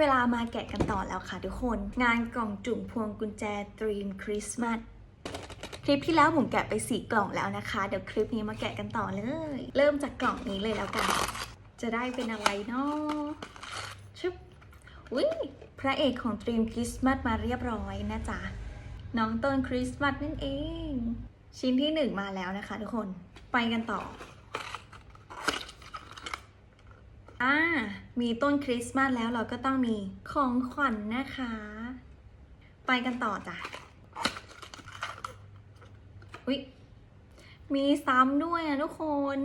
เวลามาแกะกันต่อแล้วค่ะทุกคน งานกล่องจุ่มพวงกุญแจตรีมคริสต์มาสคลิปที่แล้วผมแกะไปสี่กล่องแล้วนะคะ เดี๋ยวคลิปนี้มาแกะกันต่อเลย เริ่มจากกล่องนี้เลยแล้วกัน จะได้เป็นอะไรเนาะชึบอุ้ยพระเอกของตรีมคริสต์มาสมาเรียบร้อยนะจ๊ะ น้องต้นคริสต์มาสนั่นเอง ชิ้นที่หนึ่งมาแล้วนะคะทุกคน ไปกันต่อ อ่า มีต้นคริสต์มาสแล้วเราก็ต้องมีของขวัญนนะคะ ไปกันต่อจ้ะอุ๊ยมีซ้ำด้วยอะทุกคน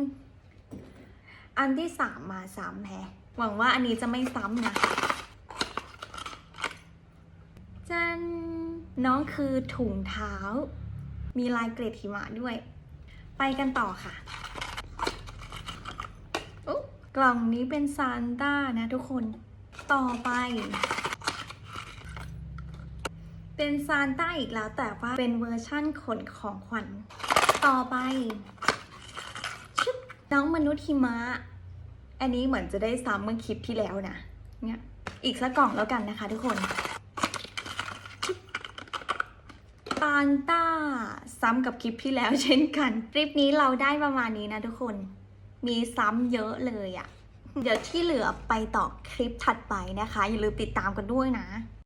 อันที่สามมาซ้ำแฮะหวังว่าอันนี้จะไม่ซ้ำนะจันน้องคือถุงเท้า มีลายเกรดหิมะด้วย ไปกันต่อค่ะ กล่องนี้เป็นซานต้านะทุกคนต่อไป เป็นซานต้าอีกแล้วแต่ว่าเป็นเวอร์ชั่นขนของขวัญต่อไปชึบน้องมนุษย์หิมะ อันนี้เหมือนจะได้ซ้ำเมื่อคลิปที่แล้วนะเนี่ยอีกสักกล่องแล้วกันนะคะทุกคนชึบซานต้าซ้ำกับคลิปที่แล้วเช่นกัน คลิปนี้เราได้ประมาณนี้นะทุกคน มีซ้ำเยอะเลยอะ่ะ เดี๋ยวที่เหลือไปต่อคลิปถัดไปนะคะ อย่าลืมติดตามกันด้วยนะ